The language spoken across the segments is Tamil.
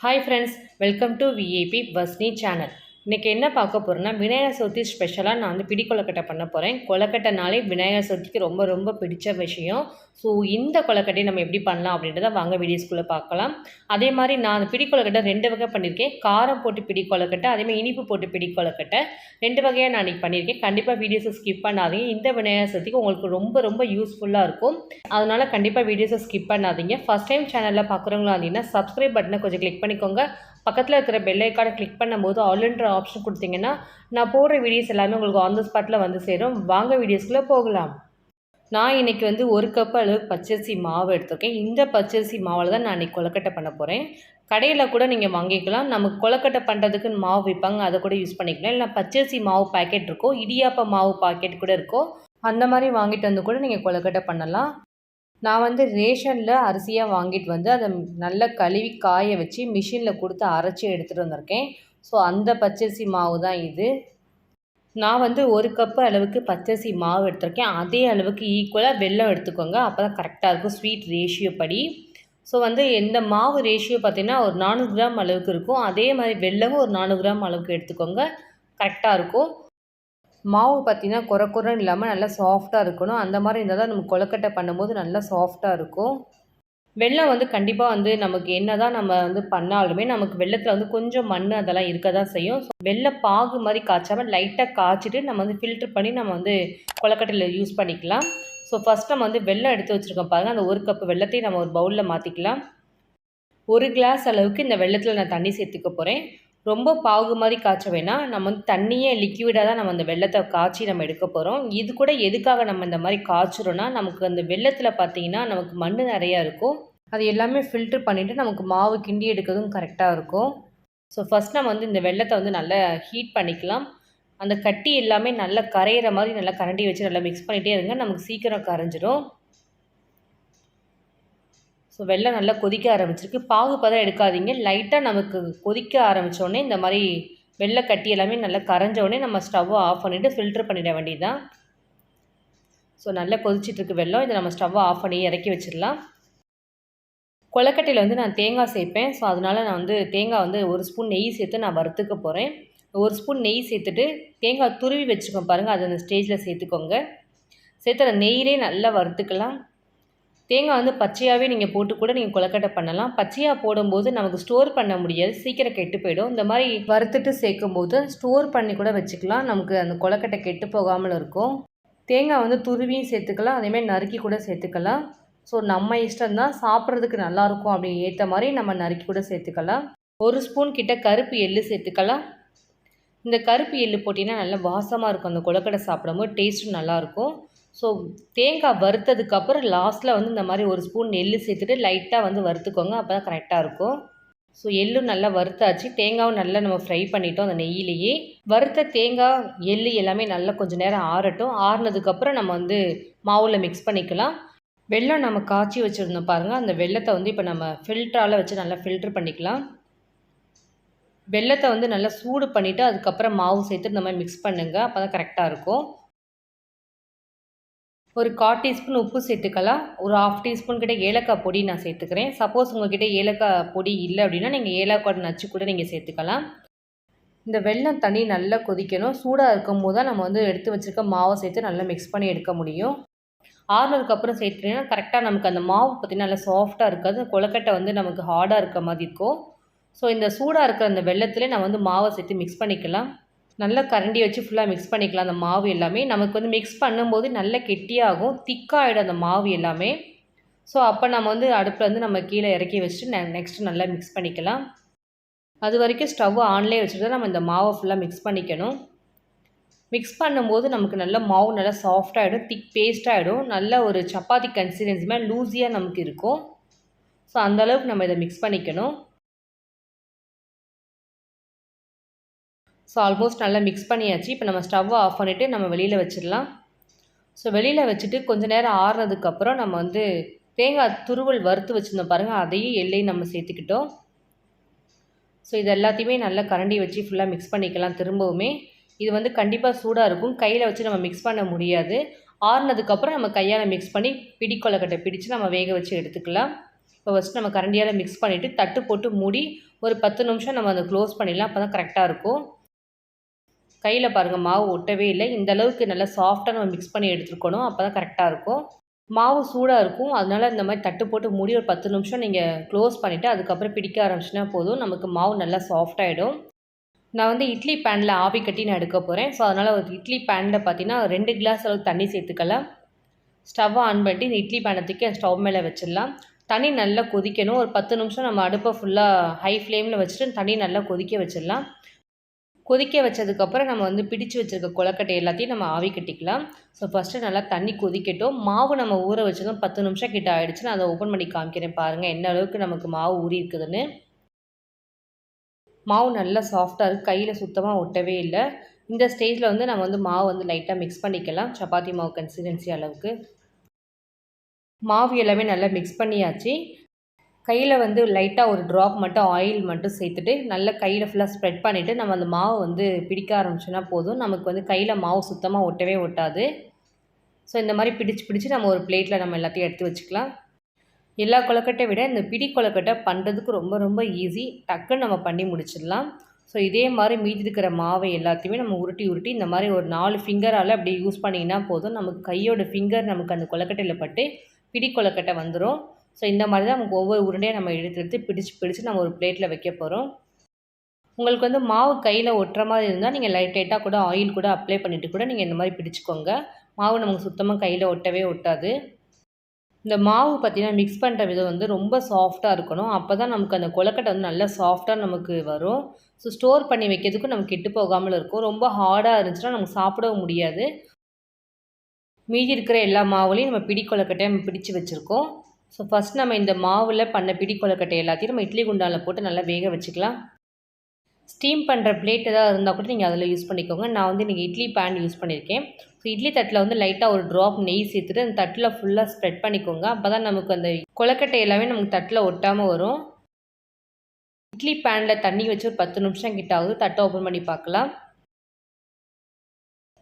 hi friends welcome to VAP வஸ்னி channel இன்றைக்கி என்ன பார்க்க போகிறேன்னா விநாயகர் சதுர்த்தி ஸ்பெஷலாக நான் வந்து பிடி கொலக்கட்டை பண்ண போகிறேன் கொலக்கட்டைனாலே விநாயகர் சதுர்த்திக்கு ரொம்ப ரொம்ப பிடிச்ச விஷயம். ஸோ இந்த கொலக்கட்டையை நம்ம எப்படி பண்ணலாம் அப்படின்றத வாங்க வீடியோஸ்குள்ளே பார்க்கலாம். அதே மாதிரி நான் அந்த பிடி கொலக்கட்டை ரெண்டு வகை பண்ணியிருக்கேன். காரம் போட்டு பிடி கொலக்கட்டை அதேமாதிரி இனிப்பு போட்டு பிடி கொலக்கட்டை ரெண்டு வகையாக நான் இன்றைக்கி பண்ணியிருக்கேன். கண்டிப்பாக வீடியோஸை ஸ்கிப் பண்ணாதீங்க. இந்த விநாயகர் சதுர்த்திக்கு உங்களுக்கு ரொம்ப ரொம்ப யூஸ்ஃபுல்லாக இருக்கும். அதனால் கண்டிப்பாக வீடியோஸை ஸ்கிப் பண்ணாதீங்க. ஃபஸ்ட் டைம் சேனலில் பார்க்குறவங்களா இருந்தீங்கன்னா சப்ஸ்கிரைப் பட்டனை கொஞ்சம் கிளிக் பண்ணிக்கோங்க. பக்கத்தில் இருக்கிற பெல் ஐக்கானை கிளிக் பண்ணும்போது ஆல்ன்ற ஆப்ஷன் கொடுத்தீங்கன்னா நான் போடுற வீடியோஸ் எல்லாமே உங்களுக்கு ஆன் த ஸ்பாட்டில் வந்து சேரும். வாங்க வீடியோஸ்குள்ளே போகலாம். நான் இன்றைக்கி வந்து ஒரு கப் அளவு பச்சரிசி மாவு எடுத்திருக்கேன். இந்த பச்சரிசி மாவில் தான் நான் இன்றைக்கி கொலக்கட்டை பண்ண போகிறேன் கடையில் கூட நீங்கள் வாங்கிக்கலாம். நமக்கு கொலக்கட்டை பண்ணுறதுக்கு மாவு விற்பாங்க அதை கூட யூஸ் பண்ணிக்கலாம். இல்லை பச்சரிசி மாவு பாக்கெட் இருக்கோ இடியாப்ப மாவு பாக்கெட் கூட இருக்கோ அந்த மாதிரி வாங்கிட்டு வந்து கூட நீங்கள் கொலக்கட்டை பண்ணலாம். நான் வந்து ரேஷனில் அரிசியாக வாங்கிட்டு வந்து அதை நல்லா கழுவி காய வச்சு மிஷினில் கொடுத்து அரைச்சி எடுத்துகிட்டு வந்திருக்கேன். ஸோ அந்த பச்சரிசி மாவு தான் இது. நான் வந்து ஒரு கப்பு அளவுக்கு பச்சரிசி மாவு எடுத்திருக்கேன். அதே அளவுக்கு ஈக்குவலாக வெல்லம் எடுத்துக்கோங்க. அப்போ தான் கரெக்டாக இருக்கும். ஸ்வீட் ரேஷியோ படி. ஸோ வந்து எந்த மாவு ரேஷியோ பார்த்திங்கன்னா ஒரு நானூறு கிராம் அளவுக்கு இருக்கும். அதே மாதிரி வெல்லமும் ஒரு நானூறு கிராம் அளவுக்கு எடுத்துக்கோங்க. கரெக்டாக இருக்கும். மாவு பார்த்திங்கன்னா குறை குறைன்னு இல்லாமல் நல்லா சாஃப்டாக இருக்கணும். அந்த மாதிரி இருந்தால் தான் நம்ம கொலக்கட்டை பண்ணும்போது நல்லா சாஃப்டாக இருக்கும். வெள்ளம் வந்து கண்டிப்பாக வந்து நமக்கு என்ன தான் நம்ம வந்து பண்ணாலுமே நமக்கு வெள்ளத்தில் வந்து கொஞ்சம் மண் அதெல்லாம் இருக்க தான் செய்யும். ஸோ வெள்ளை பாகு மாதிரி காய்ச்சாமல் லைட்டாக காய்ச்சிட்டு நம்ம வந்து ஃபில்ட்ரு பண்ணி நம்ம வந்து கொலக்கட்டையில் யூஸ் பண்ணிக்கலாம். ஸோ ஃபஸ்ட் நம்ம வந்து வெள்ளம் எடுத்து வச்சுருக்கோம் பாருங்கள் அந்த ஒரு கப்பு வெள்ளத்தையும் நம்ம ஒரு பவுலில் மாற்றிக்கலாம் ஒரு கிளாஸ் அளவுக்கு இந்த வெள்ளத்தில் நான் தண்ணி சேர்த்துக்க போகிறேன் ரொம்ப பாகு மாதிரி காய்ச்ச வேணால் நம்ம வந்து தண்ணியே லிக்விடாக தான் நம்ம அந்த வெள்ளத்தை காய்ச்சி நம்ம எடுக்க போகிறோம் இது கூட எதுக்காக நம்ம இந்த மாதிரி காய்ச்சிரோன்னா நமக்கு அந்த வெள்ளத்தில் பார்த்தீங்கன்னா நமக்கு மண் நிறையா இருக்கும். அது எல்லாமே ஃபில்ட்ரு பண்ணிவிட்டு நமக்கு மாவு கிண்டி எடுக்கிறதும் கரெக்டாக இருக்கும். ஸோ ஃபஸ்ட் நம்ம வந்து இந்த வெள்ளத்தை வந்து நல்லா ஹீட் பண்ணிக்கலாம். அந்த கட்டி எல்லாமே நல்லா கரையிற மாதிரி நல்லா கரண்டி வச்சு நல்லா மிக்ஸ் பண்ணிகிட்டே இருங்க. நமக்கு சீக்கிரம் கரைஞ்சிரும். ஸோ வெள்ளம் நல்லா கொதிக்க ஆரம்பிச்சிருக்கு. பாகு பதம் எடுக்காதீங்க. லைட்டாக நமக்கு கொதிக்க ஆரம்பித்தோடனே இந்த மாதிரி வெள்ளை கட்டி எல்லாமே நல்லா கரைஞ்சோடனே நம்ம ஸ்டவ்வை ஆஃப் பண்ணிவிட்டு ஃபில்ட்ரு பண்ணிட வேண்டியதுதான். ஸோ நல்லா கொதிச்சிட்ருக்கு வெள்ளம். இதை நம்ம ஸ்டவ்வை ஆஃப் பண்ணி இறக்கி வச்சிடலாம். கொலக்கட்டையில் வந்து நான் தேங்காய் சேர்ப்பேன். ஸோ அதனால் நான் வந்து தேங்காய் வந்து ஒரு ஸ்பூன் நெய் சேர்த்து நான் வறுத்துக்க போகிறேன் ஒரு ஸ்பூன் நெய் சேர்த்துட்டு தேங்காய் துருவி வச்சுக்கோங்க பாருங்கள் அதை அந்த ஸ்டேஜில் சேர்த்துக்கோங்க. சேர்த்து அந்த நெய்யிலே நல்லா வறுத்துக்கலாம். தேங்காய் வந்து பச்சையாகவே நீங்கள் போட்டு கூட நீங்கள் கொலக்கட்டை பண்ணலாம். பச்சையாக போடும்போது நமக்கு ஸ்டோர் பண்ண முடியாது. சீக்கிரம் கெட்டு போயிடும். இந்த மாதிரி வறுத்துட்டு சேர்க்கும் போது ஸ்டோர் பண்ணி கூட வச்சுக்கலாம். நமக்கு அந்த கொலக்கட்டை கெட்டு போகாமல் இருக்கும். தேங்காய் வந்து துருவியும் சேர்த்துக்கலாம். அதேமாதிரி நறுக்கி கூட சேர்த்துக்கலாம். ஸோ நம்ம இஷ்டம் தான் சாப்பிட்றதுக்கு நல்லாயிருக்கும் அப்படி ஏற்ற மாதிரி நம்ம நறுக்கி கூட சேர்த்துக்கலாம். ஒரு ஸ்பூன் கிட்ட கருப்பு எள்ளு சேர்த்துக்கலாம். இந்த கருப்பு எள்ளு போட்டிங்கன்னா நல்லா வாசமாக இருக்கும். அந்த கொலக்கடை சாப்பிடும்போது டேஸ்ட்டும் நல்லாயிருக்கும். ஸோ தேங்காய் வறுத்ததுக்கப்புறம் லாஸ்ட்டில் வந்து இந்த மாதிரி ஒரு ஸ்பூன் எள்ளு சேர்த்துட்டு லைட்டாக வந்து வறுத்துக்கோங்க. அப்போ தான் கரெக்டாக இருக்கும். ஸோ எள்ளும் நல்லா வறுத்தாச்சு. தேங்காவும் நல்லா நம்ம ஃப்ரை பண்ணிட்டோம் அந்த நெய்யிலேயே. வறுத்த தேங்காய் எள்ளு எல்லாமே நல்லா கொஞ்சம் நேரம் ஆறட்டும். ஆறுனதுக்கப்புறம் நம்ம வந்து மாவில் மிக்ஸ் பண்ணிக்கலாம். வெள்ளம் நம்ம காய்ச்சி வச்சுருந்தோம் பாருங்கள் அந்த வெள்ளத்தை வந்து இப்போ நம்ம ஃபில்டரால் வச்சு நல்லா ஃபில்ட்ரு பண்ணிக்கலாம். வெள்ளத்தை வந்து நல்லா சூடு பண்ணிவிட்டு அதுக்கப்புறம் மாவு சேர்த்து இந்த மாதிரி மிக்ஸ் பண்ணுங்கள் அப்போ தான் கரெக்டாக இருக்கும். ஒரு கால் டீஸ்பூன் உப்பு சேர்த்துக்கலாம். ஒரு ஆஃப் டீஸ்பூன் கிட்ட ஏலக்காய் பொடி நான் சேர்த்துக்கிறேன். சப்போஸ் உங்கள்கிட்ட ஏலக்காய் பொடி இல்லை அப்படின்னா நீங்கள் ஏலக்காய் நச்சு கூட நீங்கள் சேர்த்துக்கலாம். இந்த வெள்ளம் தண்ணி நல்லா கொதிக்கணும். சூடாக இருக்கும் போது தான் நம்ம வந்து எடுத்து வச்சுருக்க மாவை சேர்த்து நல்லா மிக்ஸ் பண்ணி எடுக்க முடியும். ஆறுனதுக்கப்புறம் சேர்த்துட்டீங்கன்னா கரெக்டாக நமக்கு அந்த மாவு பார்த்திங்கன்னா நல்லா சாஃப்டாக இருக்காது. கொலக்கட்டை வந்து நமக்கு ஹார்டாக இருக்க மாதிரி இருக்கும். ஸோ இந்த சூடாக இருக்கிற அந்த வெள்ளத்துலேயே நான் வந்து மாவை சேர்த்து மிக்ஸ் பண்ணிக்கலாம். நல்லா கரண்டி வச்சு ஃபுல்லாக மிக்ஸ் பண்ணிக்கலாம். அந்த மாவு எல்லாமே நமக்கு வந்து மிக்ஸ் பண்ணும்போது நல்ல கெட்டியாகும் திக்காகிடும் அந்த மாவு எல்லாமே. ஸோ அப்போ நம்ம வந்து அடுப்பில் வந்து நம்ம கீழே இறக்கி வச்சுட்டு நெ நெக்ஸ்ட்டு நல்லா மிக்ஸ் பண்ணிக்கலாம். அது வரைக்கும் ஸ்டவ் ஆன்லேயே வச்சுட்டு தான் நம்ம இந்த மாவை ஃபுல்லாக மிக்ஸ் பண்ணிக்கணும். மிக்ஸ் பண்ணும்போது நமக்கு நல்ல மாவு நல்லா சாஃப்டாகிடும் திக் பேஸ்டாகிடும் நல்ல ஒரு சப்பாத்தி கன்சிஸ்டன்சி மாதிரி லூஸியாக நமக்கு இருக்கும். ஸோ அந்தளவுக்கு நம்ம இதை மிக்ஸ் பண்ணிக்கணும். ஸோ ஆல்மோஸ்ட் நல்லா மிக்ஸ் பண்ணியாச்சு. இப்போ நம்ம ஸ்டவ்வை ஆஃப் பண்ணிவிட்டு நம்ம வெளியில் வச்சிடலாம். ஸோ வெளியில் வச்சுட்டு கொஞ்சம் நேரம் ஆறுனதுக்கப்புறம் நம்ம வந்து தேங்காய் துருவல் வறுத்து வச்சுருந்தோம் பாருங்கள் அதையும் எல்லையும் நம்ம சேர்த்துக்கிட்டோம். ஸோ இது எல்லாத்தையுமே நல்லா கரண்டி வச்சு ஃபுல்லாக மிக்ஸ் பண்ணிக்கலாம் திரும்பவுமே. இது வந்து கண்டிப்பாக சூடாக இருக்கும். கையில் வச்சு நம்ம மிக்ஸ் பண்ண முடியாது. ஆறுனதுக்கப்புறம் நம்ம கையால் மிக்ஸ் பண்ணி பிடிக்கொலக்கட்டை பிடிச்சு நம்ம வேக வச்சு எடுத்துக்கலாம். இப்போ ஃபஸ்ட்டு நம்ம கரண்டியால் மிக்ஸ் பண்ணிவிட்டு தட்டு போட்டு மூடி ஒரு பத்து நிமிஷம் நம்ம அதை க்ளோஸ் பண்ணிடலாம். அப்போ தான் கரெக்டாக இருக்கும். கையில் பாருங்கள் மாவு ஒட்டவே இல்லை. இந்த அளவுக்கு நல்லா சாஃப்டாக நம்ம மிக்ஸ் பண்ணி எடுத்துருக்கணும். அப்போ தான் கரெக்டாக இருக்கும். மாவு சூடாக இருக்கும். அதனால் இந்த மாதிரி தட்டு போட்டு மூடி ஒரு பத்து நிமிஷம் நீங்கள் க்ளோஸ் பண்ணிவிட்டு அதுக்கப்புறம் பிடிக்க ஆரம்பிச்சுனா போதும். நமக்கு மாவு நல்லா சாஃப்டாகிடும் நான் வந்து இட்லி பேனில் ஆவி கட்டி நான் எடுக்க போகிறேன் ஸோ அதனால் ஒரு இட்லி பேனில் பார்த்தீங்கன்னா ரெண்டு கிளாஸ் அளவு தண்ணி சேர்த்துக்கலாம். ஸ்டவ்வை ஆன் பண்ணிட்டு இந்த இட்லி பேனை தூக்கி ஸ்டவ் மேலே வச்சிடலாம். தண்ணி நல்லா கொதிக்கணும். ஒரு பத்து நிமிஷம் நம்ம அடுப்பை ஃபுல்லாக ஹை ஃப்ளேமில் வச்சுட்டு தண்ணி நல்லா கொதிக்க வச்சிடலாம். கொதிக்க வச்சதுக்கப்புறம் நம்ம வந்து பிடிச்சு வச்சுருக்க கொலக்கட்டை எல்லாத்தையும் நம்ம ஆவி கட்டிக்கலாம். ஸோ ஃபஸ்ட்டு நல்லா தண்ணி கொதிக்கட்டும். மாவு நம்ம ஊற வச்சதும் பத்து நிமிஷம் கிட்ட ஆகிடுச்சு நான் அதை ஓப்பன் பண்ணி காமிக்கிறேன் பாருங்கள் என்ன அளவுக்கு நமக்கு மாவு ஊறி இருக்குதுன்னு. மாவு நல்லா சாஃப்டாக இருக்குது கையில் சுத்தமாக ஒட்டவே இல்லை. இந்த ஸ்டேஜில் வந்து நம்ம வந்து மாவு வந்து லைட்டாக மிக்ஸ் பண்ணிக்கலாம். சப்பாத்தி மாவு கன்சிஸ்டன்சி அளவுக்கு. மாவு எல்லாமே நல்லா மிக்ஸ் பண்ணியாச்சு. கையில் வந்து லைட்டாக ஒரு ட்ராப் மட்டும் ஆயில் மட்டும் சேர்த்துட்டு நல்லா கையில் ஃபுல்லாக ஸ்ப்ரெட் பண்ணிவிட்டு நம்ம அந்த மாவு வந்து பிடிக்க ஆரம்பிச்சோன்னா போதும். நமக்கு வந்து கையில் மாவு சுத்தமாக ஒட்டவே ஒட்டாது. ஸோ இந்த மாதிரி பிடிச்சு பிடிச்சி நம்ம ஒரு பிளேட்டில் நம்ம எல்லாத்தையும் எடுத்து வச்சுக்கலாம். எல்லா கொலக்கட்டை விட இந்த பிடி கொலக்கட்டை பண்ணுறதுக்கு ரொம்ப ரொம்ப ஈஸி டக்குன்னு நம்ம பண்ணி முடிச்சிடலாம். ஸோ இதே மாதிரி மீதி இருக்கிற மாவை எல்லாத்தையுமே நம்ம உருட்டி உருட்டி இந்த மாதிரி ஒரு நாலு ஃபிங்கரால் அப்படியே யூஸ் பண்ணிங்கன்னா போதும். நமக்கு கையோட ஃபிங்கர் நமக்கு அந்த கொலக்கட்டையில் பட்டு பிடி கொலக்கட்டை வந்துடும் ஸோ இந்த மாதிரி தான் நமக்கு ஒவ்வொரு உருண்டையும் நம்ம எடுத்து எடுத்து பிடிச்சு பிடிச்சு நம்ம ஒரு பிளேட்டில் வைக்க போகிறோம் உங்களுக்கு வந்து மாவு கையில் ஒட்டுற மாதிரி இருந்தால் நீங்கள் லைட் லைட்டாக கூட ஆயில் கூட அப்ளை பண்ணிவிட்டு கூட நீங்கள் இந்த மாதிரி பிடிச்சிக்கோங்க. மாவு நமக்கு சுத்தமாக கையில் ஒட்டவே ஒட்டாது. இந்த மாவு பார்த்திங்கன்னா மிக்ஸ் பண்ணுற விதம் வந்து ரொம்ப சாஃப்டாக இருக்கணும். அப்போ தான் நமக்கு அந்த கொலக்கட்டை வந்து நல்லா சாஃப்டாக நமக்கு வரும். ஸோ ஸ்டோர் பண்ணி வைக்கிறதுக்கும் நமக்கு கெட்டு போகாமல் இருக்கும். ரொம்ப ஹார்டாக இருந்துச்சுன்னா நமக்கு சாப்பிடவும் முடியாது. மீதி இருக்கிற எல்லா மாவுலையும் நம்ம பிடி கொலக்கட்டையை நம்ம பிடிச்சி வச்சுருக்கோம். ஸோ ஃபஸ்ட் நம்ம இந்த மாவில் பண்ண பிடி கொலக்கட்டை எல்லாத்தையும் நம்ம இட்லி குண்டானில் போட்டு நல்லா வேக வச்சுக்கலாம். ஸ்டீம் பண்ணுற பிளேட் எதாவது இருந்தால் கூட நீங்கள் அதில் யூஸ் பண்ணிக்கோங்க. நான் வந்து இன்றைக்கி இட்லி பேன் யூஸ் பண்ணியிருக்கேன் ஸோ இட்லி தட்டில் வந்து லைட்டாக ஒரு ட்ராப் நெய் சேர்த்துட்டு அந்த தட்டில் ஃபுல்லாக ஸ்ப்ரெட் பண்ணிக்கோங்க. அப்போ தான் நமக்கு அந்த கொலக்கட்டை எல்லாமே நமக்கு தட்டில் ஒட்டாமல் வரும். இட்லி பேனில் தண்ணி வச்சு ஒரு பத்து நிமிஷம் கிட்ட ஆகுது தட்டை ஓப்பன் பண்ணி பார்க்கலாம்.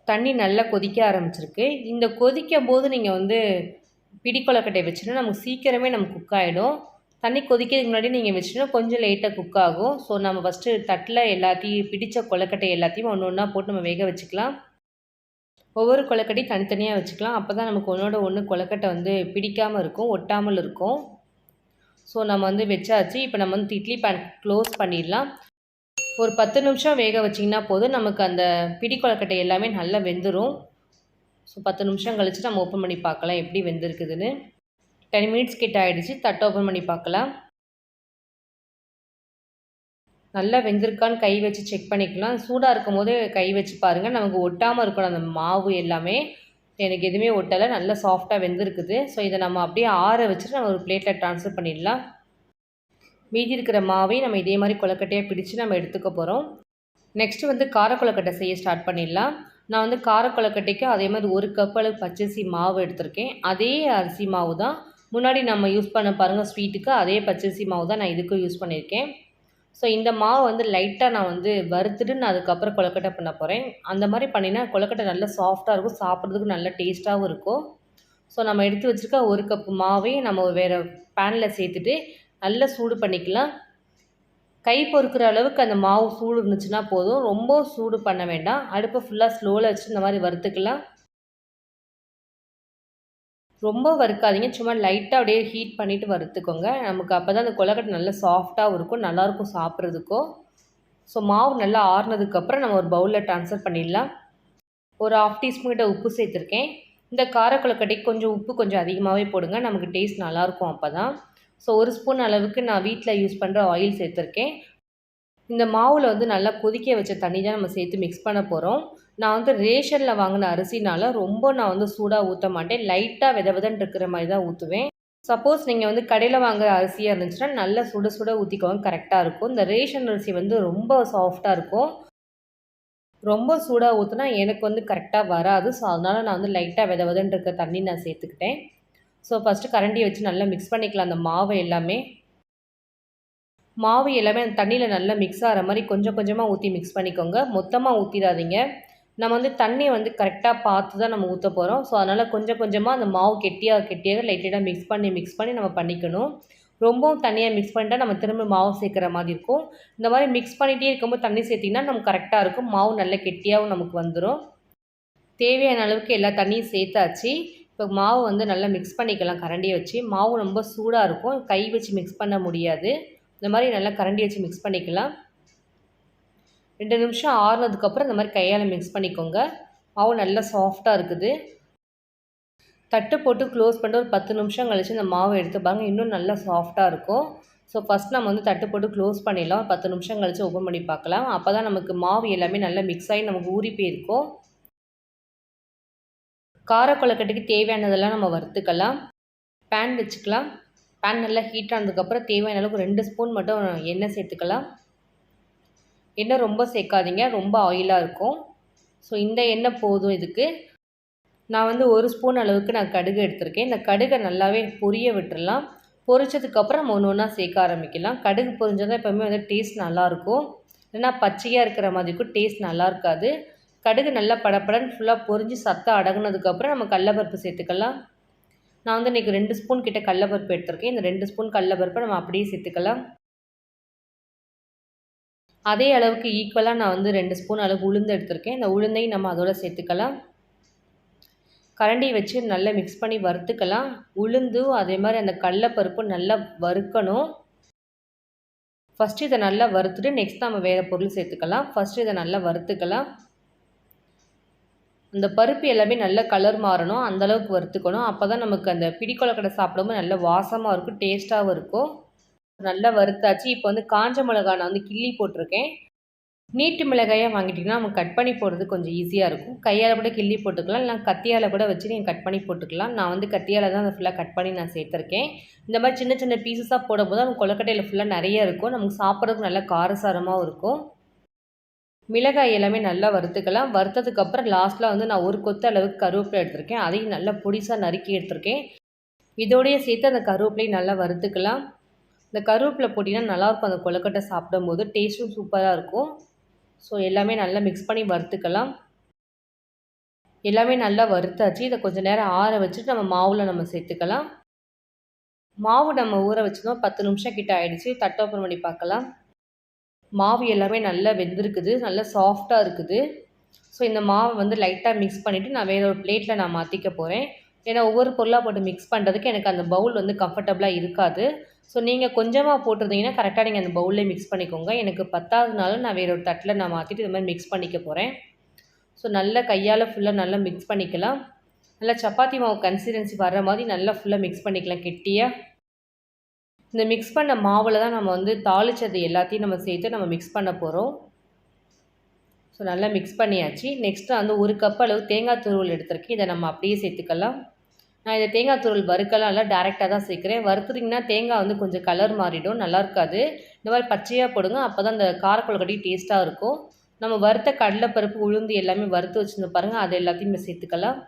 தண்ணி நல்லா கொதிக்க ஆரம்பிச்சிருக்கு. இந்த கொதிக்கும் போது நீங்கள் வந்து பிடி வச்சுன்னா நமக்கு சீக்கிரமே நமக்கு குக் ஆகிடும் தண்ணி கொதிக்கிறதுக்கு முன்னாடி நீங்கள் வச்சுன்னா கொஞ்சம் லேட்டாக குக் ஆகும். ஸோ நம்ம ஃபஸ்ட்டு தட்டில் எல்லாத்தையும் பிடித்த கொலக்கட்டை எல்லாத்தையும் ஒன்று ஒன்றா போட்டு நம்ம வேக வச்சுக்கலாம். ஒவ்வொரு கொலக்கட்டையும் தனித்தனியாக வச்சுக்கலாம். அப்போ தான் நமக்கு ஒன்றோட ஒன்று கொலக்கட்டை வந்து பிடிக்காமல் இருக்கும் ஒட்டாமல் இருக்கும். ஸோ நம்ம வந்து வச்சாச்சு. இப்போ நம்ம வந்து இட்லி பேன் க்ளோஸ் பண்ணிடலாம். ஒரு பத்து நிமிஷம் வேக வச்சிங்கன்னா போதும். நமக்கு அந்த பிடி கொலக்கட்டை எல்லாமே நல்லா வெந்துடும் ஸோ பத்து நிமிஷம் கழித்து நம்ம ஓப்பன் பண்ணி பார்க்கலாம் எப்படி வெந்திருக்குதுன்னு. டென் மினிட்ஸ் கிட்ட ஆகிடுச்சு தட்டை ஓப்பன் பண்ணி பார்க்கலாம். நல்லா வெந்திருக்கான்னு கை வச்சு செக் பண்ணிக்கலாம். சூடாக இருக்கும் போது கை வச்சு பாருங்கள் நமக்கு ஒட்டாமல் இருக்கணும். அந்த மாவு எல்லாமே எனக்கு எதுவுமே ஒட்டலை. நல்லா சாஃப்டாக வெந்திருக்குது. ஸோ இதை நம்ம அப்படியே ஆற வச்சுட்டு நம்ம ஒரு பிளேட்டில் ட்ரான்ஸ்ஃபர் பண்ணிடலாம். மீதி இருக்கிற மாவை நம்ம இதே மாதிரி கொலக்கட்டையாக பிடிச்சு நம்ம எடுத்துக்க போகிறோம் நெக்ஸ்ட்டு வந்து கார கொலக்கட்டை செய்ய ஸ்டார்ட் பண்ணிடலாம். நான் வந்து கார அதே மாதிரி ஒரு கப் அளவு பச்சரிசி மாவு எடுத்திருக்கேன். அதே அரிசி மாவு தான் முன்னாடி நம்ம யூஸ் பண்ண பாருங்கள் ஸ்வீட்டுக்கு அதே பச்சரிசி மாவு தான் நான் இதுக்கும் யூஸ் பண்ணியிருக்கேன். ஸோ இந்த மாவு வந்து லைட்டாக நான் வந்து வறுத்துட்டு நான் அதுக்கப்புறம் கொலக்கட்டை பண்ண போகிறேன் அந்த மாதிரி பண்ணினா கொலக்கட்டை நல்லா சாஃப்டாக இருக்கும் சாப்பிட்றதுக்கு நல்ல டேஸ்ட்டாகவும் இருக்கும். ஸோ நம்ம எடுத்து வச்சுருக்க ஒரு கப்பு மாவையும் நம்ம வேறு பேனில் சேர்த்துட்டு நல்லா சூடு பண்ணிக்கலாம். கை பொறுக்கிற அளவுக்கு அந்த மாவு சூடு இருந்துச்சுன்னா போதும். ரொம்ப சூடு பண்ண வேண்டாம். அடுப்பை ஃபுல்லாக ஸ்லோவில் வச்சு இந்த மாதிரி வறுத்துக்கலாம். ரொம்ப வறுக்காதீங்க. சும்மா லைட்டாக அப்படியே ஹீட் பண்ணிவிட்டு வறுத்துக்கோங்க. நமக்கு அப்போ தான் அந்த கொலக்கட்டை நல்லா சாஃப்டாகவும் இருக்கும். நல்லாயிருக்கும் சாப்பிட்றதுக்கும் ஸோ மாவு நல்லா ஆறுனதுக்கப்புறம் நம்ம ஒரு பவுலில் ட்ரான்ஸ்ஃபர் பண்ணிடலாம். ஒரு ஆஃப் டீஸ்பூன் கிட்ட உப்பு சேர்த்துருக்கேன். இந்த கார கொலக்கட்டைக்கு கொஞ்சம் உப்பு கொஞ்சம் அதிகமாகவே போடுங்க. நமக்கு டேஸ்ட் நல்லாயிருக்கும் அப்போ தான் ஸோ ஒரு ஸ்பூன் அளவுக்கு நான் வீட்டில் யூஸ் பண்ணுற ஆயில் சேர்த்துருக்கேன். இந்த மாவில் வந்து நல்லா கொதிக்க வச்ச தண்ணி தான் நம்ம சேர்த்து மிக்ஸ் பண்ண போகிறோம் நான் வந்து ரேஷனில் வாங்கின அரிசினால் ரொம்ப நான் வந்து சூடாக ஊற்ற மாட்டேன். லைட்டாக வித விதன்னு இருக்கிற மாதிரி தான் ஊற்றுவேன் சப்போஸ் நீங்கள் வந்து கடையில் வாங்குற அரிசியாக இருந்துச்சுன்னா நல்லா சுட சுட ஊற்றிக்கோங்க கரெக்டாக இருக்கும். இந்த ரேஷன் அரிசி வந்து ரொம்ப சாஃப்டாக இருக்கும். ரொம்ப சூடாக ஊற்றுனா எனக்கு வந்து கரெக்டாக வராது. ஸோ அதனால் நான் வந்து லைட்டாக வித விதன்னு இருக்க தண்ணி நான் சேர்த்துக்கிட்டேன். ஸோ ஃபஸ்ட்டு கரண்டியை வச்சு நல்லா மிக்ஸ் பண்ணிக்கலாம். அந்த மாவை எல்லாமே. மாவு எல்லாமே அந்த தண்ணியில் நல்லா மிக்ஸ் ஆகிற மாதிரி கொஞ்சம் கொஞ்சமாக ஊற்றி மிக்ஸ் பண்ணிக்கோங்க. மொத்தமாக ஊற்றிடாதீங்க நம்ம வந்து தண்ணியை வந்து கரெக்டாக பார்த்து தான் நம்ம ஊற்ற போகிறோம் ஸோ அதனால் கொஞ்சம் கொஞ்சமாக அந்த மாவு கெட்டியாக கெட்டியாக லைட் லைட்டாக மிக்ஸ் பண்ணி மிக்ஸ் பண்ணி நம்ம பண்ணிக்கணும். ரொம்பவும் தண்ணியாக மிக்ஸ் பண்ணிட்டால் நம்ம திரும்ப மாவு சேர்க்குற மாதிரி இருக்கும். இந்த மாதிரி மிக்ஸ் பண்ணிகிட்டே இருக்கும்போது தண்ணி சேர்த்திங்கன்னா நமக்கு கரெக்டாக இருக்கும். மாவு நல்ல கெட்டியாகவும் நமக்கு வந்துடும் தேவையான அளவுக்கு எல்லா தண்ணியும் சேர்த்தாச்சு. இப்போ மாவு வந்து நல்லா மிக்ஸ் பண்ணிக்கலாம் கரண்டியை வச்சு. மாவு ரொம்ப சூடாக இருக்கும். கை வச்சு மிக்ஸ் பண்ண முடியாது. இந்த மாதிரி நல்லா கரண்டி வச்சு மிக்ஸ் பண்ணிக்கலாம். ரெண்டு நிமிஷம் ஆறுனதுக்கப்புறம் இந்த மாதிரி கையால் மிக்ஸ் பண்ணிக்கோங்க. மாவு நல்லா சாஃப்டாக இருக்குது. தட்டு போட்டு க்ளோஸ் பண்ணிட்டு ஒரு பத்து நிமிஷம் கழித்து இந்த மாவை எடுத்து பாருங்கள் இன்னும் நல்லா சாஃப்டாக இருக்கும். ஸோ ஃபஸ்ட் நம்ம வந்து தட்டு போட்டு க்ளோஸ் பண்ணிடலாம். பத்து நிமிஷம் கழித்து ஓப்பன் பண்ணி பார்க்கலாம். அப்போ தான் நமக்கு மாவு எல்லாமே நல்லா மிக்ஸ் ஆகி நமக்கு ஊறி போயிருக்கும். கார காரக்கொலக்கட்டுக்கு தேவையானதெல்லாம் நம்ம வறுத்துக்கலாம். பேன் வச்சுக்கலாம். பேன் நல்லா ஹீட் ஆனதுக்கப்புறம் தேவையான அளவுக்கு ரெண்டு ஸ்பூன் மட்டும் எண்ணெய் சேர்த்துக்கலாம். எண்ணெய் ரொம்ப சேர்க்காதீங்க. ரொம்ப ஆயிலாக இருக்கும். ஸோ இந்த எண்ணெய் போதும் இதுக்கு. நான் வந்து ஒரு ஸ்பூன் அளவுக்கு நான் கடுகு எடுத்திருக்கேன். இந்த கடுகை நல்லாவே பொரிய விட்டுடலாம் பொரிச்சதுக்கப்புறம் நம்ம ஒன்று ஒன்றா சேர்க்க ஆரம்பிக்கலாம். கடுகு பொரிஞ்சதான் எப்போவுமே வந்து டேஸ்ட் நல்லாயிருக்கும் இல்லைன்னா பச்சையாக இருக்கிற மாதிரி இருக்கும் டேஸ்ட் நல்லா இருக்காது. கடுகு நல்லா படப்படன்னு ஃபுல்லாக பொறிஞ்சு சத்தம் அடங்கினதுக்கப்புறம் நம்ம கடலப்பருப்பு சேர்த்துக்கலாம். நான் வந்து இன்றைக்கி ரெண்டு ஸ்பூன் கிட்ட கடலப்பருப்பு எடுத்திருக்கேன். இந்த ரெண்டு ஸ்பூன் கடலப்பருப்பை நம்ம அப்படியே சேர்த்துக்கலாம். அதே அளவுக்கு ஈக்குவலாக நான் வந்து ரெண்டு ஸ்பூன் அளவுக்கு உளுந்து எடுத்திருக்கேன். இந்த உளுந்தையும் நம்ம அதோட சேர்த்துக்கலாம். கரண்டி வச்சு நல்லா மிக்ஸ் பண்ணி வறுத்துக்கலாம். உளுந்து அதே மாதிரி அந்த கடலப்பருப்பும் நல்லா வறுக்கணும். ஃபஸ்ட்டு இதை நல்லா வறுத்துட்டு நெக்ஸ்ட் நம்ம வேறு பொருள் சேர்த்துக்கலாம். ஃபஸ்ட்டு இதை நல்லா வறுத்துக்கலாம். இந்த பருப்பு எல்லாமே நல்ல கலர் மாறணும் அந்தளவுக்கு வறுத்துக்கணும். அப்போ தான் நமக்கு அந்த பிடிக்கொலக்கடை சாப்பிடும்போது நல்ல வாசமாக இருக்கும் டேஸ்ட்டாகவும் இருக்கும். நல்லா வறுத்தாச்சு. இப்போ வந்து காஞ்ச மிளகா நான் வந்து கிள்ளி போட்டிருக்கேன். நீட்டு மிளகாயாக வாங்கிட்டிங்கன்னா நம்ம கட் பண்ணி போடுறது கொஞ்சம் ஈஸியாக இருக்கும். கையால் கூட கிள்ளி போட்டுக்கலாம் இல்லை கத்தியால் கூட வச்சு நீங்கள் கட் பண்ணி போட்டுக்கலாம். நான் வந்து கத்தியால் தான் அதை ஃபுல்லாக கட் பண்ணி நான் சேர்த்துருக்கேன். இந்த மாதிரி சின்ன சின்ன பீசஸாக போடும்போது நம்ம கொலக்கட்டையில் ஃபுல்லாக நிறைய இருக்கும். நமக்கு சாப்பிட்றதுக்கு நல்லா காரசாரமாகவும் இருக்கும். மிளகாய் எல்லாமே நல்லா வறுத்துக்கலாம். வறுத்ததுக்கப்புறம் லாஸ்ட்டில் வந்து நான் ஒரு கொத்து அளவுக்கு கருவேப்பிலை எடுத்திருக்கேன். அதையும் நல்லா பொடிசாக நறுக்கி எடுத்திருக்கேன். இதோடய சேர்த்து அந்த கருவேப்பிலையும் நல்லா வறுத்துக்கலாம். இந்த கருவேப்பிலை பொடினா நல்லாயிருக்கும் அந்த கொலக்கட்டை சாப்பிடும்போது டேஸ்ட்டும் சூப்பராக இருக்கும். ஸோ எல்லாமே நல்லா மிக்ஸ் பண்ணி வறுத்துக்கலாம். எல்லாமே நல்லா வறுத்தாச்சு. இதை கொஞ்சம் நேரம் ஆற வச்சுட்டு நம்ம மாவில் நம்ம சேர்த்துக்கலாம். மாவு நம்ம ஊற வச்சுருந்தோம் பத்து நிமிஷம் கிட்ட ஆகிடுச்சு தட்டோப்பன் பண்ணி பார்க்கலாம். மாவு எல்லாமே நல்லா வெந்திருக்குது நல்லா சாஃப்டாக இருக்குது. ஸோ இந்த மாவை வந்து லைட்டாக மிக்ஸ் பண்ணிவிட்டு நான் வேறு ஒரு பிளேட்டில் நான் மாற்றிக்க போகிறேன் ஏன்னா ஒவ்வொரு பொருளாக போட்டு மிக்ஸ் பண்ணுறதுக்கு எனக்கு அந்த பவுல் வந்து கம்ஃபர்டபுளாக இருக்காது. ஸோ நீங்கள் கொஞ்சமாக போட்டிருந்தீங்கன்னா கரெக்டாக நீங்கள் அந்த பவுல்லே மிக்ஸ் பண்ணிக்கோங்க. எனக்கு பத்தாவதுனாலும் நான் வேற ஒரு தட்டில் நான் மாற்றிட்டு இது மாதிரி மிக்ஸ் பண்ணிக்க போகிறேன் ஸோ நல்லா கையால் ஃபுல்லாக நல்லா மிக்ஸ் பண்ணிக்கலாம். நல்லா சப்பாத்தி மாவு கன்சிஸ்டன்சி வர்ற மாதிரி நல்லா ஃபுல்லாக மிக்ஸ் பண்ணிக்கலாம் கெட்டியாக இந்த மிக்ஸ் பண்ண மாவில் தான் நம்ம வந்து தாளித்தது எல்லாத்தையும் நம்ம சேர்த்து நம்ம மிக்ஸ் பண்ண போகிறோம் ஸோ நல்லா மிக்ஸ் பண்ணியாச்சு. நெக்ஸ்ட்டு வந்து ஒரு கப் அளவு தேங்காய் துருவல் எடுத்திருக்கேன். இதை நம்ம அப்படியே சேர்த்துக்கலாம். நான் இதை தேங்காய் துருவல் வறுக்கலாம் இல்லை டேரெக்டாக தான் சேர்க்குறேன். வறுத்துட்டிங்கன்னா தேங்காய் வந்து கொஞ்சம் கலர் மாறிடும். நல்லா இருக்காது. இந்த மாதிரி பச்சையாக போடுங்க. அப்போ தான் அந்த காரக்குழக்கட்டி டேஸ்ட்டாக இருக்கும். நம்ம வறுத்த கடலைப்பருப்பு உளுந்து எல்லாமே வறுத்து வச்சுருந்து பாருங்கள் அது எல்லாத்தையும் சேர்த்துக்கலாம்.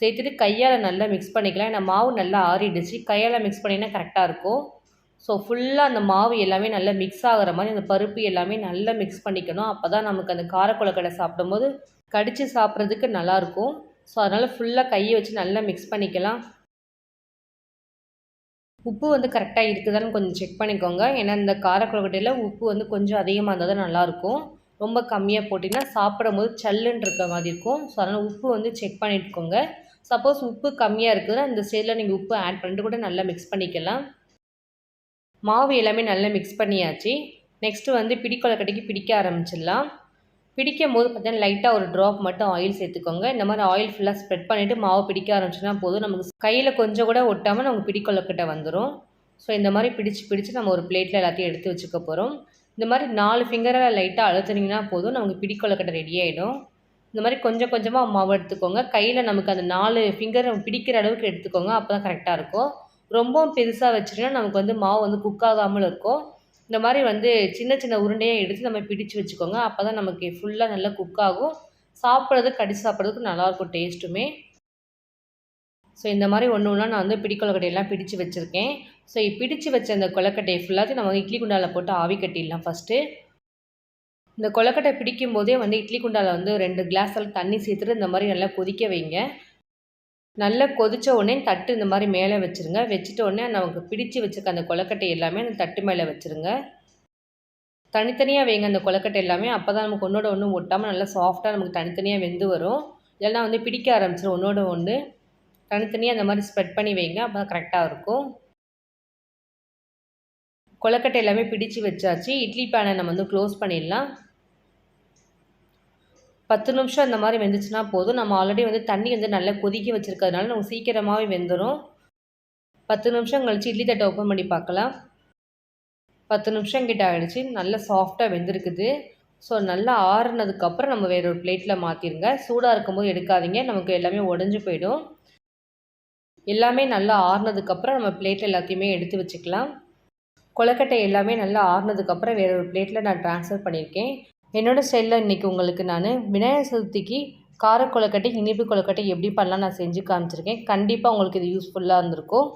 சேர்த்துட்டு கையால் நல்லா மிக்ஸ் பண்ணிக்கலாம். ஏன்னா மாவு நல்லா ஆறிடுச்சு. கையால் மிக்ஸ் பண்ணிங்கன்னா கரெக்டாக இருக்கும். ஸோ ஃபுல்லாக அந்த மாவு எல்லாமே நல்லா மிக்ஸ் ஆகிற மாதிரி அந்த பருப்பு எல்லாமே நல்லா மிக்ஸ் பண்ணிக்கணும். அப்போ தான் நமக்கு அந்த காரக்குழக்கடை சாப்பிடும்போது கடித்து சாப்பிட்றதுக்கு நல்லாயிருக்கும். ஸோ அதனால் ஃபுல்லாக கையை வச்சு நல்லா மிக்ஸ் பண்ணிக்கலாம். உப்பு வந்து கரெக்டாக இருக்குதான்னு கொஞ்சம் செக் பண்ணிக்கோங்க. ஏன்னா இந்த காரக்குழக்கட்டையில் உப்பு வந்து கொஞ்சம் அதிகமாக இருந்தால் தான் நல்லாயிருக்கும். ரொம்ப கம்மியாக போட்டிங்கன்னா சாப்பிடும் போது சல்லுன்னு இருக்க மாதிரி இருக்கும். ஸோ அதனால் உப்பு வந்து செக் பண்ணிட்டுக்கோங்க சப்போஸ் உப்பு கம்மியாக இருக்குதுன்னா இந்த ஸ்டேஜில் நீங்கள் உப்பு ஆட் பண்ணிட்டு கூட நல்லா மிக்ஸ் பண்ணிக்கலாம். மாவு எல்லாமே நல்லா மிக்ஸ் பண்ணியாச்சு. நெக்ஸ்ட்டு வந்து பிடிக்கொலக்கட்டைக்கு பிடிக்க ஆரம்பிச்சிடலாம். பிடிக்கும் போது பார்த்தீங்கன்னா லைட்டாக ஒரு ட்ராப் மட்டும் ஆயில் சேர்த்துக்கோங்க. இந்த மாதிரி ஆயில் ஃபுல்லாக ஸ்ப்ரெட் பண்ணிவிட்டு மாவு பிடிக்க ஆரம்பிச்சுன்னா போதும். நமக்கு கையில் கொஞ்சம் கூட ஒட்டாமல் நமக்கு பிடிக்கொலக்கட்டை வந்துடும் ஸோ இந்த மாதிரி பிடிச்சு பிடிச்சு நம்ம ஒரு பிளேட்டில் எல்லாத்தையும் எடுத்து வச்சுக்க போகிறோம் இந்த மாதிரி நாலு ஃபிங்கரை லைட்டாக அழுத்துனீங்கன்னா போதும். நமக்கு பிடிக்கொலக்கட்டை ரெடி ஆகிடும் இந்த மாதிரி கொஞ்சம் கொஞ்சமாக மாவு எடுத்துக்கோங்க. கையில் நமக்கு அந்த நாலு ஃபிங்கர் பிடிக்கிற அளவுக்கு எடுத்துக்கோங்க. அப்போ தான் கரெக்டாக இருக்கும். ரொம்பவும் பெருசாக வச்சுட்டோன்னா நமக்கு வந்து மாவு வந்து குக் ஆகாமல் இருக்கும். இந்த மாதிரி வந்து சின்ன சின்ன உருண்டையாக எடுத்து நம்ம பிடிச்சு வச்சுக்கோங்க. அப்போ தான் நமக்கு ஃபுல்லாக நல்லா குக் ஆகும். சாப்பிட்றது கடிச்சு சாப்பிட்றதுக்கு நல்லாயிருக்கும் டேஸ்ட்டுமே ஸோ இந்த மாதிரி ஒன்று ஒன்றா நான் வந்து பிடிக்கொலக்கட்டையெல்லாம் பிடிச்சு வச்சுருக்கேன். ஸோ பிடிச்சு வச்ச அந்த கொலக்கட்டையை ஃபுல்லாத்தையும் நம்ம இட்லி குண்டாவில் போட்டு ஆவி கட்டிடலாம் ஃபஸ்ட்டு இந்த கொலக்கட்டை பிடிக்கும் போதே வந்து இட்லி குண்டாவில் வந்து ரெண்டு கிளாஸ் தண்ணி சேர்த்துட்டு இந்த மாதிரி நல்லா கொதிக்க வைங்க. நல்லா கொதிச்ச உடனே தட்டு இந்த மாதிரி மேலே வச்சுருங்க. வச்சுட்ட உடனே நமக்கு பிடிச்சி வச்சுருக்க அந்த கொலக்கட்டை எல்லாமே அந்த தட்டு மேலே வச்சுருங்க. தனித்தனியாக வைங்க அந்த கொலக்கட்டை எல்லாமே. அப்போ தான் நமக்கு ஒன்றோட ஒன்று ஒட்டாமல் நல்லா சாஃப்டாக நமக்கு தனித்தனியாக வெந்து வரும். இல்லைன்னா வந்து பிடிக்க ஆரம்பிச்சிடும் ஒன்றோட ஒன்று தனித்தனியாக அந்த மாதிரி ஸ்ப்ரெட் பண்ணி வைங்க. அப்போ தான் கரெக்டாக இருக்கும். கொலக்கட்டை எல்லாமே பிடிச்சு வச்சாச்சு. இட்லி பேனை நம்ம வந்து க்ளோஸ் பண்ணிடலாம். பத்து நிமிஷம் அந்த மாதிரி வெந்துச்சுன்னா போதும். நம்ம ஆல்ரெடி வந்து தண்ணி வந்து நல்லா கொதிக்க வச்சுருக்கிறதுனால நம்ம சீக்கிரமாகவே வெந்துடும் பத்து நிமிஷம் கழிச்சு இட்லி தட்டை ஓப்பன் பண்ணி பார்க்கலாம். பத்து நிமிஷம் கிட்ட ஆகிடுச்சு நல்லா சாஃப்டாக வெந்திருக்குது. ஸோ நல்லா ஆறுனதுக்கப்புறம் நம்ம வேற ஒரு பிளேட்டில் மாற்றிடுங்க சூடாக இருக்கும்போது எடுக்காதீங்க. நமக்கு எல்லாமே உடஞ்சி போயிடும். எல்லாமே நல்லா ஆறுனதுக்கப்புறம் நம்ம பிளேட்டில் எல்லாத்தையுமே எடுத்து வச்சுக்கலாம். கொலக்கட்டை எல்லாமே நல்லா ஆறுனதுக்கப்புறம் வேற ஒரு பிளேட்டில் நான் ட்ரான்ஸ்ஃபர் பண்ணியிருக்கேன். என்னோடய ஸ்டைலில் இன்றைக்கி உங்களுக்கு நான் விநாயகர் சதுர்த்திக்கு கார கொலக்கட்டை இனிப்பு கொலக்கட்டை எப்படி பண்ணலாம் நான் செஞ்சு காமிச்சிருக்கேன். கண்டிப்பாக உங்களுக்கு இது யூஸ்ஃபுல்லாக இருந்திருக்கும்.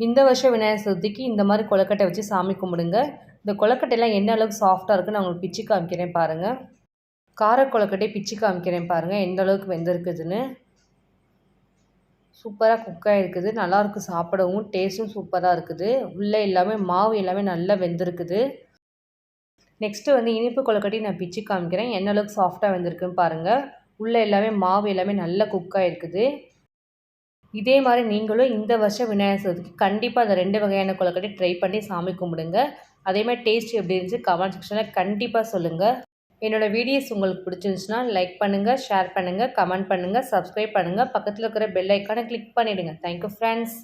இந்த வருஷம் விநாயகர் சதுர்த்திக்கு இந்த மாதிரி கொலக்கட்டை வச்சு சாமி கும்பிடுங்க. இந்த கொழுக்கட்டையெல்லாம் என்ன அளவுக்கு சாஃப்டாக இருக்குன்னு நான் உங்களுக்கு பிச்சு காமிக்கிறேன் பாருங்கள் கார கொலக்கட்டை பிச்சு காமிக்கிறேன் பாருங்கள் எந்த அளவுக்கு வெந்திருக்குதுன்னு. சூப்பராக குக்காக இருக்குது நல்லாயிருக்கு சாப்பிடவும் டேஸ்ட்டும் சூப்பராக இருக்குது. உள்ளே எல்லாமே மாவு எல்லாமே நல்லா வெந்திருக்குது. நெக்ஸ்ட்டு வந்து இனிப்பு கொழுக்கட்டி நான் பிச்சு காமிக்கிறேன். என்ன அளவுக்கு சாஃப்டாக வந்திருக்குன்னு பாருங்கள் உள்ளே எல்லாமே மாவு எல்லாமே நல்லா குக்காக இருக்குது இதே மாதிரி நீங்களும் இந்த வருஷம் விநாயகர் சதுர்த்திக்கு கண்டிப்பாக அந்த ரெண்டு வகையான கொழுக்கட்டி ட்ரை பண்ணி சாமி கும்பிடுங்க. அதே மாதிரி டேஸ்ட் எப்படி இருந்துச்சு கமெண்ட் செக்ஷனில் கண்டிப்பாக சொல்லுங்கள் என்னோடய வீடியோஸ் உங்களுக்கு பிடிச்சிருந்துச்சுன்னா லைக் பண்ணுங்கள் ஷேர் பண்ணுங்கள் கமெண்ட் பண்ணுங்கள் சப்ஸ்கிரைப் பண்ணுங்கள் பக்கத்தில் இருக்கிற பெல் ஐக்கானை கிளிக் பண்ணிவிடுங்க தேங்க்யூ ஃப்ரெண்ட்ஸ்